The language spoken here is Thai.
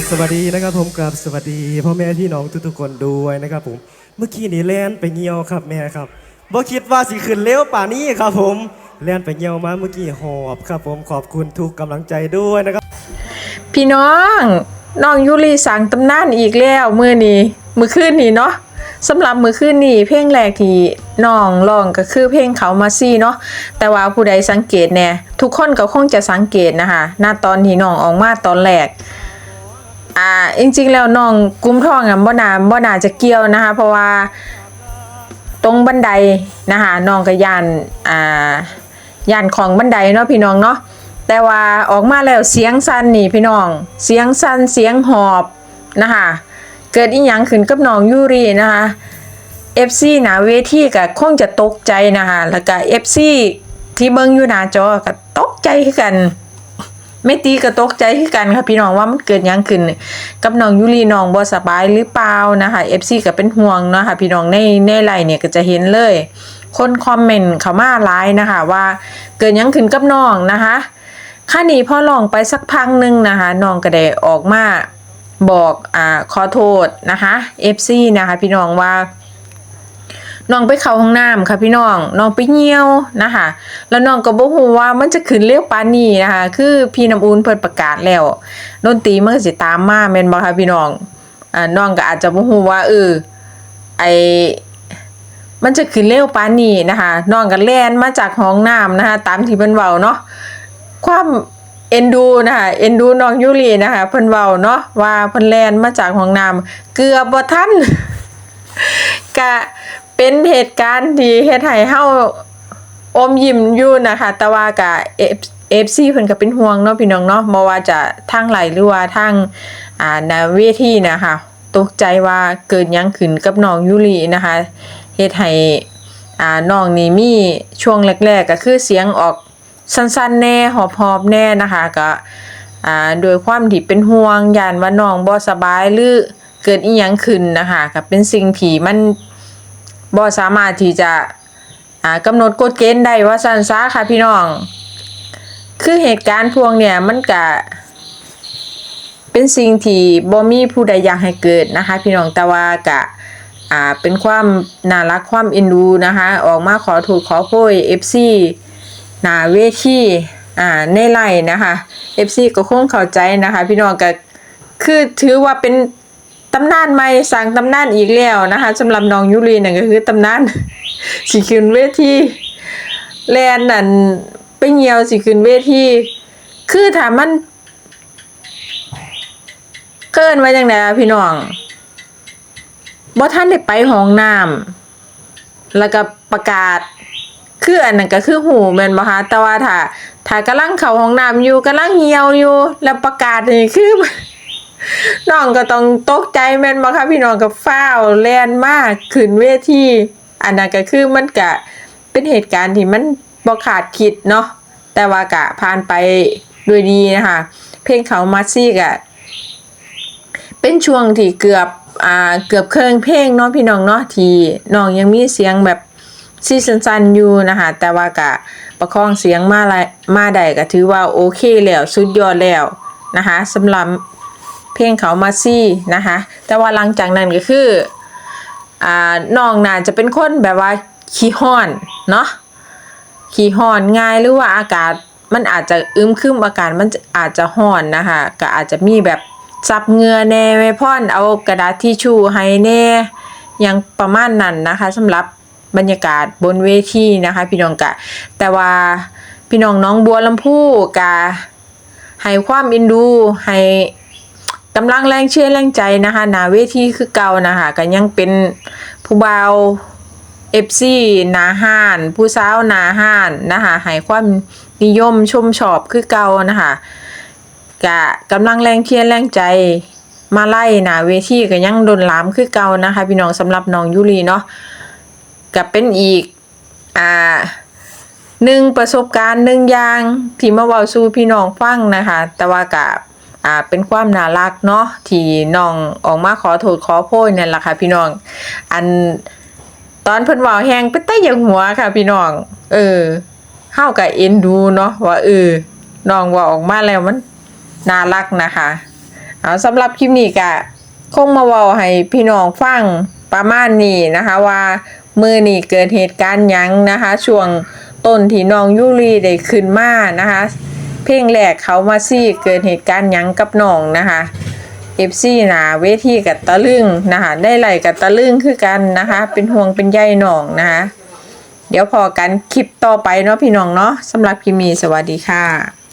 บสวัสดีนะครับผมกราบสวัสดีพ่อแม่พี่น้องทุกๆคนด้วยนะครับผมเมื่อกี้นี่แล่นไปเงียวครับแม่ครับบ่คิดว่าสิขึ้นเร็วป่านี้ครับผมแล่นไปเงียวมาเมื่อกี้หอบครับผมขอบคุณทุกกำลังใจด้วยนะครับ พี่น้องน้องยุรีสั่งตำนานอีกแล้วมื้อนี้มื้อคืนนี้เนาะสำหรับมื้อคืนนี้เพลงแรกที่น้องร้องก็คือเพลงเขามาซี่เนาะแต่ว่าผู้ใดสังเกตแน่ทุกคนก็คงจะสังเกตนะคะหน้าตอนที่น้องออกมาตอนแรก อ่าจริงๆแล้วน้องกุมท้องอะบ่นาบ่นาจะเกี่ยวนะคะ เพราะว่าตรงบันไดนะคะน้องก็ยานอ่ายานของบันไดเนาะพี่น้องเนาะแต่ว่าออกมาแล้วเสียงสั่นนี่พี่น้อง เสียงสั่นเสียงหอบนะคะเกิดอีหยังขึ้นกับน้องยูรีนะคะ FC หนาเวทีก็คงจะตกใจนะคะแล้วก็ FC ที่เบิ่งอยู่หน้าจอก็ตกใจกัน ไม่ตีก็ตกใจคือกันค่ะพี่น้องว่ามันเกิดยังขึ้น กับน้องยุรีน้องบ่สบายหรือเปล่านะคะ FC ก็เป็นห่วงเนาะค่ะพี่น้องในในไลน์เนี่ยก็จะเห็นเลย คนคอมเมนต์เขามาหลายนะคะว่าเกิดยังขึ้นกับน้องนะคะค่านี้พอลองไปสักพักหนึงนะคะน้องก็ได้ออกมาบอกอ่าขอโทษนะคะ FC นะคะพี่น้องว่า น้องไปเข้าห้องน้ำค่ะพี่น้องน้องไปเหี่ยวนะคะ แล้วน้องก็บ่ฮู้ว่ามันจะขึ้นเร็วปานนี้นะคะ คือพี่น้ำอุ่นเพิ่นประกาศแล้วดนตรีมันก็สิตามมาแม่นบ่ค่ะพี่น้องอ่าน้องก็อาจจะบ่ฮู้ว่าเออไอมันจะขึ้นเร็วปานนี้นะคะน้องก็แล่นมาจากห้องน้ำนะคะ ตามที่เพิ่นเว้าเนาะความเอ็นดูนะคะเอ็นดูน้องยูรีนะคะเพิ่นเว้าเนาะว่าเพิ่นแล่นมาจากห้องน้ำเกือบบ่ทันก็ เป็นเหตุการณ์ที่เฮ็ดให้เฮาอมยิ้มอยู่นะคะ แต่ว่าก็เอฟซีเพิ่นก็เป็นห่วงเนาะพี่น้องเนาะบ่ว่าจะทางไหลหรือว่าทางอ่านาเวทีนะคะตกใจว่าเกิดยังขึ้นกับน้องยูรินะคะเฮ็ดให้อ่าน้องนี่มีช่วงแรกๆก็คือเสียงออกสั้นๆแน่หอบๆแน่นะคะก็อ่าโดยความที่เป็นห่วงยานว่าน้องบ่สบายหรือเกิดอีหยังขึ้นนะคะก็เป็นสิ่งที่มัน บ่สามารถที่จะอ่ากำหนดกฎเกณฑ์ได้ว่าซั่นซะค่ะพี่น้อง คือเหตุการณ์พวกเนี่ยมันก็เป็นสิ่งที่บ่มีผู้ใดอยากให้เกิดนะคะ พี่น้องแต่ว่าก็อ่าเป็นความน่ารักความเอ็นดูนะคะ ออกมาขอโทษขอโพย FC หน้าเวทีอ่าในไลน์นะคะ FC ก็คงเข้าใจนะคะ พี่น้องก็คือถือว่าเป็น ตำนานใหม่สร้างตำนานอีกแล้วนะคะสำหรับน้องยุรีนั่นก็คือตำนานสิขึ้นเวทีแลนนั่นไปเหี่ยวสิขึ้นเวทีคือถ้ามันเกินไว้จังไดอะพี่น้องบ่ทันได้ไปห้องน้ำแล้วก็ประกาศคืออันนั้นก็คือหูแม่นบ่คะแต่ว่าถ้าถ้ากำลังเข้าห้องน้ำอยู่กำลังเหี่ยวอยู่ แล้วประกาศนี่คือ น้องก็ต้องตกใจแม่นบ่ค่ะพี่น้องก็ฟ้าวแล่นมากขึ้นเวทีอันนั้นก็คือมันก็เป็นเหตุการณ์ที่มันบ่คาดคิดเนาะแต่ว่าก็ผ่านไปด้วยดีนะคะเพลงเขามาซี่ก็เป็นช่วงที่เกือบอ่าเกือบเครื่องเพลงเนาะพี่น้องเนาะที่น้องยังมีเสียงแบบซีซันๆอยู่นะคะแต่ว่าก็ประคองเสียงมาละมาได้ก็ถือว่าโอเคแล้วสุดยอดแล้วนะคะสำหรับ เพลงเขามาซี่นะคะ แต่ว่าหลังจากนั้นก็คืออ่าน้องน่าจะเป็นคนแบบว่าขี้ห้อนเนาะขี้ห้อนง่ายหรือว่าอากาศมันอาจจะอึมครึมอากาศมันอาจจะห้อนนะคะก็อาจจะมีแบบซับเงื่อแน่ไม่พ่อนเอากระดาษทิชชู่ให้แน่ยังประมาณนั้นนะคะสำหรับบรรยากาศบนเวทีนะคะพี่น้องกะ แต่ว่าพี่น้องน้องบัวลำพูกะให้ความอินดูให้ กำลังแรงเชื่อแรงใจนะคะนาเวทีคือเก่านะคะก็ยังเป็นผู้บ่าวเอฟซีนาห้าน ผู้สาวนาห้านนะคะให้ความนิยมชมชอบคือเก่านะคะกะกำลังแรงเชียร์แรงใจมาไล่นาเวทีก็ยังโดนหลามคือเก่านะคะพี่น้องสำหรับน้องยุรีเนาะก็เป็นอีกอ่าหนึ่งประสบการณ์หนึ่งอย่างที่มาเว้าสู่พี่น้องฟังนะคะ แต่ว่ากับ อ่าเป็นความน่ารักเนาะที่น้องออกมาขอโทษขอโพยนั่นแหละค่ะพี่น้อง อันตอนเพิ่นว้าแฮงเป็นแต่อย่างหัวค่ะ พี่น้อง เออเฮาก็เอ็นดูเนาะว่าเออน้องว่าออกมาแล้วมันน่ารักนะคะเอาสำหรับคลิปนี้ก็คงมาเว้าให้พี่น้องฟังประมาณนี้นะคะว่ามือนี่เกิดเหตุการณ์ยังนะคะ ช่วงต้นที่น้องยูรีได้ขึ้นมานะคะ เพลงแรกเขามาซี่เกิดเหตุการณ์ยังกับน้องนะคะเอฟซีนะเวทีกับตะลึงนะคะได้ไหลกับตะลึงคือกันนะคะ เป็นห่วงเป็นใยน้องนะคะเดี๋ยวพอกันคลิปต่อไปเนาะพี่น้องเนาะสำหรับคลิปนี้สวัสดีค่ะ